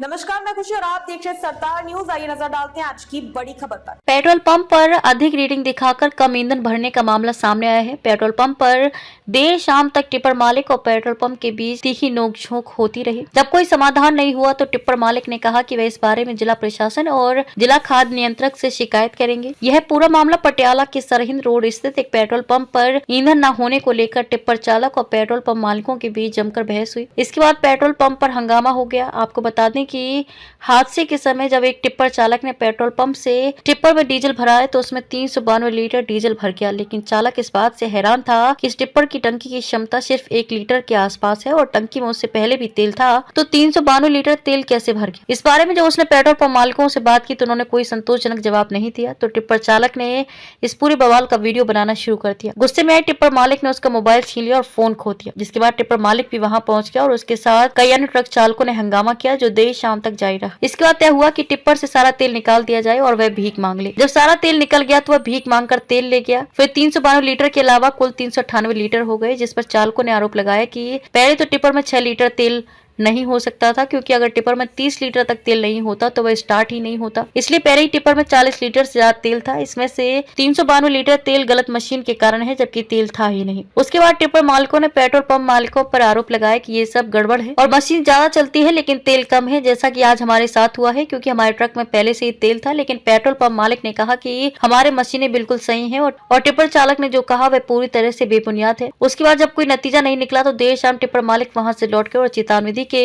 नमस्कार, मैं खुशी और आप देख रहे सरदार न्यूज़। आइए नज़र डालते हैं आज की बड़ी खबर पर। पेट्रोल पंप पर अधिक रीडिंग दिखाकर कम ईंधन भरने का मामला सामने आया है। पेट्रोल पंप पर देर शाम तक टिप्पर मालिक और पेट्रोल पंप के बीच तीखी नोकझोंक होती रही। जब कोई समाधान नहीं हुआ तो टिप्पर मालिक ने कहा की वह इस बारे में जिला प्रशासन और जिला खाद नियंत्रक ऐसी शिकायत करेंगे। यह पूरा मामला पटियाला के सरहिंद रोड स्थित एक पेट्रोल पंप आरोप ईंधन न होने को लेकर टिप्पर चालक और पेट्रोल पंप मालिकों के बीच जमकर बहस हुई। इसके बाद पेट्रोल पंप आरोप हंगामा हो गया। आपको बता दें कि हादसे के समय जब एक टिप्पर चालक ने पेट्रोल पंप से टिप्पर में डीजल भराया तो उसमें तीन सौ बानवे लीटर डीजल भर गया। लेकिन चालक इस बात से हैरान था कि इस टिप्पर की टंकी की क्षमता सिर्फ़ एक लीटर के आसपास है और टंकी में उससे पहले भी तेल था तो तीन सौ बानवे लीटर तेल कैसे भर गया? इस बारे में जब उसने पेट्रोल पंप मालिकों से बात की तो उन्होंने कोई संतोषजनक जवाब नहीं दिया। तो टिप्पर चालक ने इस पूरे बवाल का वीडियो बनाना शुरू कर दिया। गुस्से में आए टिप्पर मालिक ने उसका मोबाइल छीन लिया और फ़ोन खो दिया, जिसके बाद टिप्पर मालिक भी वहाँ पहुँच गया और उसके साथ कई अन्य ट्रक चालकों ने हंगामा किया, जो देर शाम तक जारी रहा। इसके बाद तय हुआ कि टिप्पर से सारा तेल निकाल दिया जाए और वह भीख मांग ले। जब सारा तेल निकल गया तो वह भीख मांग कर तेल ले गया। फिर तीन लीटर के अलावा कुल तीन सौ अठानवे लीटर हो गए, जिस पर चालकों ने आरोप लगाया की पहले तो टिप्पर में छह लीटर तेल नहीं हो सकता था क्योंकि अगर टिपर में 30 लीटर तक तेल नहीं होता तो वह स्टार्ट ही नहीं होता। इसलिए पहले ही टिपर में 40 लीटर से ज़्यादा तेल था। इसमें से तीन सौ बानवे लीटर तेल गलत मशीन के कारण है जबकि तेल था ही नहीं। उसके बाद टिपर मालिकों ने पेट्रोल पंप मालिकों पर आरोप लगाया कि ये सब गड़बड़ है। और मशीन ज़्यादा चलती है लेकिन तेल कम है जैसा की आज हमारे साथ हुआ है क्यूँकी हमारे ट्रक में पहले से ही तेल था लेकिन पेट्रोल पंप मालिक ने कहा की हमारे मशीने बिल्कुल सही है और, टिपर चालक ने जो कहा वह पूरी तरह से बेबुनियाद है। उसके बाद जब कोई नतीजा नहीं निकला तो देर शाम टिपर मालिक वहाँ से लौट और दी के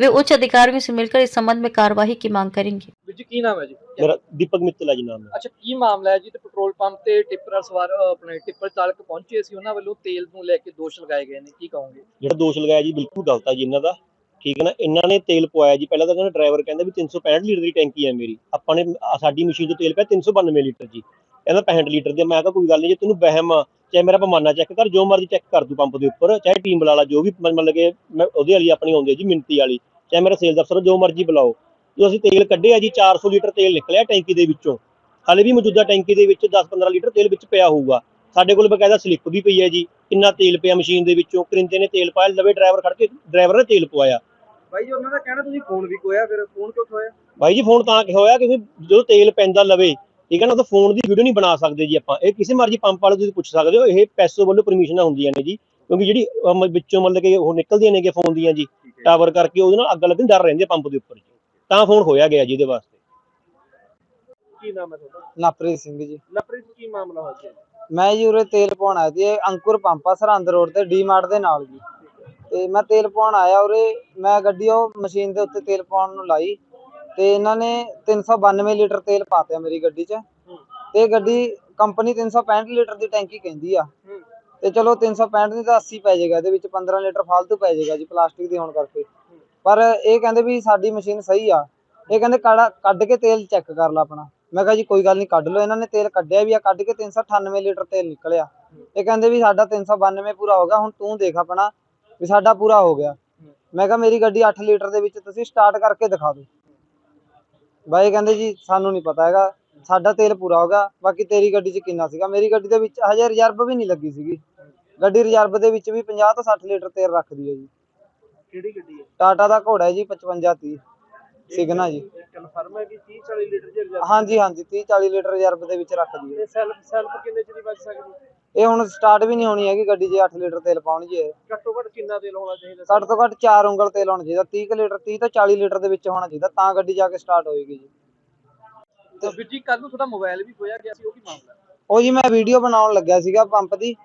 वे उच्च अधिकारियों से मिलकर इस संबंध में कार्यवाही की मांग करेंगे ਵੀਰ ਜੀ ਕੀ ਨਾਮ ਹੈ ਜੀ ਮੇਰਾ ਦੀਪਕ ਮਿੱਤਲ ਹੈ ਜੀ ਨਾਮ ਅੱਛਾ ਕੀ ਮਾਮਲਾ ਹੈ ਜੀ ਤੇ ਪੈਟਰੋਲ ਪੰਪ ਤੇ ਟਿੱਪਰ ਸਵਾਰ ਅ, ਆਪਣੇ ਟਿੱਪਰ ਚਾਲਕ ਪਹੁੰਚੇ ਸੀ ਉਹਨਾਂ ਵੱਲੋਂ ਤੇਲ ਨੂੰ ਲੈ ਕੇ ਦੋਸ਼ ਲਗਾਏ ਗਏ ਨੇ ਕੀ ਕਹੋਗੇ ਜਿਹੜਾ ਦੋਸ਼ ਲਗਾਇਆ ਜੀ ਬਿਲਕੁਲ ਗਲਤ ਆ ਜੀ ਇਹਨਾਂ ਦਾ ਠੀਕ ਹੈ ਨਾ ਇਹਨਾਂ ਨੇ ਤੇਲ ਪਵਾਇਆ ਜੀ ਪਹਿਲਾਂ ਤਾਂ ਕਹਿੰਦਾ ਡਰਾਈਵਰ ਕਹਿੰਦਾ ਵੀ 365 ਲੀਟਰ ਦੀ ਟੈਂਕੀ ਹੈ ਮੇਰੀ ਆਪਾਂ ਨੇ ਆਹ ਸਾਡੀ ਮਸ਼ੀਨ 'ਚ ਤੇਲ ਪਿਆ 392 ਲੀਟਰ ਜੀ ਕਹਿੰਦਾ 65 ਲੀਟਰ ਦੇ ਮੈਂ ਕਿਹਾ ਕੋਈ ਗੱਲ ਨਹੀਂ ਜੇ ਤੈਨੂੰ ਵਹਿਮ ਆ ਚਾਹੇ ਮੇਰਾ ਪਮਾਨਾ ਚੈੱਕ ਕਰ ਜੋ ਮਰਜ਼ੀ ਚੈੱਕ ਕਰ ਤੂੰ ਪੰਪ ਦੇ ਉੱਪਰ ਚਾਹੇ ਟੀਮ ਬੁਲਾ ਲਾ ਜੋ ਵੀ ਮ- ਮਤਲਬ ਕਿ ਮੈਂ ਉਹਦੇ ਵਾਲੀ ਆਪਣੀ ਆਉਂਦੀ ਹੈ ਜੀ ਮਿੰਤੀ ਵਾਲੀ ਚਾਹੇ ਮੇਰਾ ਸੇਲਸ ਅਫਸਰ ਜੋ ਮਰਜ਼ੀ ਬੁਲਾਓ। ਜੋ ਅਸੀਂ ਤੇਲ ਕੱਢਿਆ ਜੀ 400 ਲੀਟਰ ਤੇਲ ਨਿਕਲਿਆ ਟੈਂਕੀ ਦੇ ਵਿੱਚੋਂ। ਹਾਲੇ ਵੀ ਮੌਜੂਦਾ ਟੈਂਕੀ ਦੇ ਵਿੱਚ 10-15 ਲੀਟਰ ਤੇਲ ਵਿੱਚ ਪਿਆ ਹੋਊਗਾ। ਸਾਡੇ ਕੋਲ ਬਕਾਇਦਾ ਸਲਿੱਪ ਵੀ ਪਈ ਹੈ ਜੀ। ਕਿੰਨਾ ਤੇਲ ਪਿਆ ਮਸ਼ੀਨ ਦੇ ਵਿੱਚੋਂ ਕਰਿੰਦੇ ਨੇ ਤੇਲ ਪਾਇਆ ਲਵੇ ਡਰਾਈਵਰ ਖੜ ਕੇ ਡਰਾਈਵਰ ਨੇ ਤੇਲ ਪਵਾਇਆ। ਬਾਈ ਜੀ ਉਹਨਾਂ ਦਾ ਕਹਿਣਾ ਤੁਸੀਂ ਫੋਨ ਵੀ ਕੋਇਆ ਫਿਰ ਫੋਨ ਕਿਉਂ ਖੋਇਆ ਬਾਈ ਜੀ ਫੋਨ ਤਾਂ ਕਿ ਹੋਇਆ ਕਿਉਂਕਿ ਜਦੋਂ ਤੇਲ ਪੈਂਦਾ ਲਵੇ ਠੀਕ ਹੈ ਨਾ ਤਾਂ ਫੋਨ ਦੀ ਵੀਡੀਓ ਨਹੀਂ ਬਣਾ ਸਕਦੇ ਜੀ ਆਪਾਂ। ਇਹ ਕਿਸੇ ਮਰਜ਼ੀ ਪੰਪ ਵਾਲੇ ਤੁਸੀਂ ਪੁੱਛ ਸਕਦੇ ਹੋ ਇਹ ਪੈਸੋ ਵੱਲੋਂ ਪਰਮਿਸ਼ਨਾਂ ਹੁੰਦੀਆਂ ਨੇ ਜੀ। ਕਿਉਂਕਿ ਜਿਹੜੀ ਵਿੱਚੋਂ ਮਤਲਬ ਕਿ ਉਹ ਨਿਕਲਦੀਆਂ ਨੇਗੇ ਫੋਨ ਦੀਆਂ ਜੀ ਟਾਵਰ ਕਰਕੇ ਉਹਦੇ ਨਾਲ ਅੱਗ ਲੱਗਣ ਦਾ ਡਰ ਰਹਿੰਦੇ ਪੰਪ ਦੇ ਉੱਪਰ ਜੀ। ਤਾਂ ਫੋਨ ਹੋਇਆ ਗਿਆ ਜੀ ਇਹਦੇ ਵਾਸਤੇ। ਕੀ ਨਾਮ ਹੈ ਤੁਹਾਡਾ? ਨਪ੍ਰੀਤ ਸਿੰਘ ਜੀ। ਲਪਰੀਤ ਕੀ ਮਾਮਲਾ ਹੋਇਆ ਜੀ? ਮੈਂ ਜੀ ਉਰੇ ਤੇਲ ਪਾਉਣ ਆਇਆ ਸੀ ਇਹ ਅੰਕੁਰ ਪੰਪ ਆ ਸਰਹੰਦ ਰੋਡ ਤੇ ਡੀਮਾਰਟ ਦੇ ਨਾਲ ਜੀ। ਤੇ ਮੈਂ ਤੇਲ ਪਾਉਣ ਆਇਆ ਉਰੇ ਮੈਂ ਗੱਡੀ ਉਹ ਮਸ਼ੀਨ ਦੇ ਉੱਤੇ ਤੇਲ ਪਾਉਣ ਨੂੰ ਲਾਈ। ਤੇ ਇਹਨਾਂ ਨੇ 392 ਲੀਟਰ ਤੇਲ ਪਾਤਿਆ ਮੇਰੀ ਗੱਡੀ 'ਚ। ਤੇ ਗੱਡੀ ਕੰਪਨੀ 365 ਲੀਟਰ ਦੀ ਟੈਂਕੀ ਕਹਿੰਦੀ ਆ। ਤੇ ਚਲੋ 365 ਦੀ ਤਾਂ 80 ਪੈ ਜਾਏਗਾ, ਇਹਦੇ ਵਿੱਚ 15 ਲੀਟਰ ਫालतू ਪੈ ਜਾਏਗਾ ਜੀ ਪਲਾਸਟਿਕ ਦੀ ਹੋਣ ਕਰਕੇ। ਪਰ ਇਹ ਕਹਿੰਦੇ ਵੀ ਸਾਡੀ ਮਸ਼ੀਨ ਸਹੀ ਆ। ਇਹ ਕਹਿੰਦੇ ਕਾੜਾ ਕੱਢ ਕੇ ਤੇਲ ਚੈੱਕ ਕਰ ਲੈ ਆਪਣਾ। ਮੈਂ ਕਿਹਾ ਜੀ ਕੋਈ ਗੱਲ ਨਹੀਂ ਕੱਢ ਲਓ। ਇਹਨਾਂ ਨੇ ਤੇਲ ਕੱਢਿਆ ਵੀ ਆ, ਕੱਢ ਕੇ 398 ਲੀਟਰ ਤੇਲ ਨਿਕਲਿਆ। ਇਹ ਕਹਿੰਦੇ ਵੀ ਸਾਡਾ 392 ਪੂਰਾ ਹੋ ਗਿਆ, ਹੁਣ ਤੂੰ ਦੇਖ ਆਪਣਾ ਵੀ ਸਾਡਾ ਪੂਰਾ ਹੋ ਗਿਆ। ਮੈਂ ਕਿਹਾ ਮੇਰੀ ਗੱਡੀ 8 ਲੀਟਰ ਦੇ ਵਿੱਚ ਤੁਸੀਂ ਸਟਾਰਟ ਕਰਕੇ ਦਿਖਾ ਦਿਓ। ਬਾਈ ਕਹਿੰਦੇ ਜੀ ਸਾਨੂੰ ਨਹੀਂ ਪਤਾ ਹੈਗਾ ਸਾਡਾ ਤੇਲ ਪੂਰਾ ਹੋ ਗਿਆ ਬਾਕੀ ਤੇਰੀ ਗੱਡੀ 'ਚ ਕਿੰਨਾ ਸੀਗਾ? ਮੇਰੀ ਗੱਡੀ ਦੇ ਵਿੱਚ ਹਜੇ ਰਿਜ਼ਰਵ ਵੀ ਨਹੀਂ ਲੱਗੀ ਸੀਗੀ। ਗੱਡੀ ਰਿਜ਼ਰਵ ਦੇ ਵਿੱਚ ਵੀ 50 ਤੋਂ 60 ਲੀਟਰ ਤੇਲ ਰੱਖਦੀ ਹੈ ਜੀ। ਕਿਹੜੀ ਗੱਡੀ ਹੈ? ਟਾਟਾ ਦਾ ਘੋੜਾ ਹੈ ਜੀ 55 30 ਸਿਗਨਾ ਜੀ। ਕਨਫਰਮ ਹੈ ਕਿ 30 40 ਲੀਟਰ ਚ ਰਿਜ਼ਰਵ ਹਾਂਜੀ ਹਾਂਜੀ 30 40 ਲੀਟਰ ਰਿਜ਼ਰਵ ਦੇ ਵਿੱਚ ਰੱਖਦੀ ਹੈ। ਸੈਲਫ ਸੈਲਫ ਕਿੰਨੇ ਚ ਦੀ ਬਚ ਸਕਦੀ? ਇਹ ਹੁਣ ਸਟਾਰਟ ਵੀ ਨਹੀਂ ਹੋਣੀ ਹੈਗੀ ਗੱਡੀ ਜੇ 8 ਲੀਟਰ ਤੇਲ ਪਾਉਣ ਜੀ। ਇਹ। ਘੱਟੋ ਘੱਟ ਕਿੰਨਾ ਤੇਲ ਹੋਣਾ ਚਾਹੀਦਾ ਘੱਟ ਤੋਂ ਘੱਟ 4 ਉਂਗਲ ਤੇਲ ਹੋਣਾ ਚਾਹੀਦਾ 30 ਕੁ ਲੀਟਰ 30 ਤੋਂ 40 ਲੀਟਰ ਦੇ ਵਿੱਚ ਹੋਣਾ ਚਾਹੀਦਾ ਤਾਂ ਗੱਡੀ ਜਾ ਕੇ ਸਟਾਰਟ ਹੋਏਗੀ ਜੀ। ਤੇ ਵੀਰ ਜੀ ਕੱਲ ਨੂੰ ਤੁਹਾਡਾ ਮੋਬਾਈਲ ਵੀ ਖੋਇਆ ਗਿਆ ਸੀ ਉਹ ਕੀ ਮਾਮਲਾ? ਉਹ ਜੀ ਮੈਂ ਵੀਡੀਓ ਬਣਾਉਣ ਲੱਗਿਆ ਸੀਗਾ ਪੰਪ ਦੀ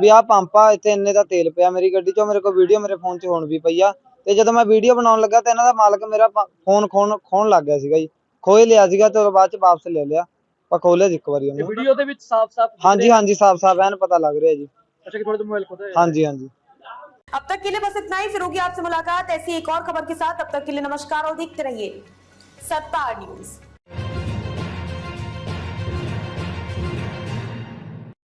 ਵੀ ਆਹ ਪੰਪ ਆ ਇੱਥੇ ਇੰਨੇ ਦਾ ਤੇਲ ਪਿਆ ਮੇਰੀ ਗੱਡੀ 'ਚੋਂ ਮੇਰੇ ਕੋਲ ਵੀਡੀਓ ਮੇਰੇ ਫੋਨ 'ਚ ਹੁਣ ਵੀ ਪਈ ਆ। ਤੇ ਜਦੋਂ ਮੈਂ ਵੀਡੀਓ ਬਣਾਉਣ ਲੱਗਾ ਤਾਂ ਇਹਨਾਂ ਦਾ ਮਾਲਕ ਮੇਰਾ ਫੋਨ ਖੋਣ ਖੋਣ ਲੱਗ ਗਿਆ ਸੀਗਾ ਜੀ। ਖੋਏ ਲਿਆ ਸੀਗਾ ਤੇ ਬਾਅਦ 'ਚ ਵਾਪਸ ਲੈ ਲਿਆ। ਪਰ ਖੋਲਿਆ ਸੀ ਇੱਕ ਵਾਰੀ ਤੇ ਉਹਨੇ ਵੀਡੀਓ ਦੇ ਵਿੱਚ ਸਾਫ਼-ਸਾਫ਼ ਹਾਂਜੀ ਹਾਂਜੀ ਸਾਫ ਸਾਫ ਐਨ ਪਤਾ ਲੱਗ ਰਿਹਾ ਜੀ ਅੱਛਾ ਕਿ ਤੁਹਾਡਾ ਮੋਬਾਈਲ ਖੋਦਾ ਹੈ ਹਾਂਜੀ ਹਾਂਜੀ अब तक के लिए बस इतना ही फिर होगी आपसे मुलाकात ऐसी एक और खबर के साथ तब तक के लिए नमस्कार और देखते रहिए सरदार न्यूज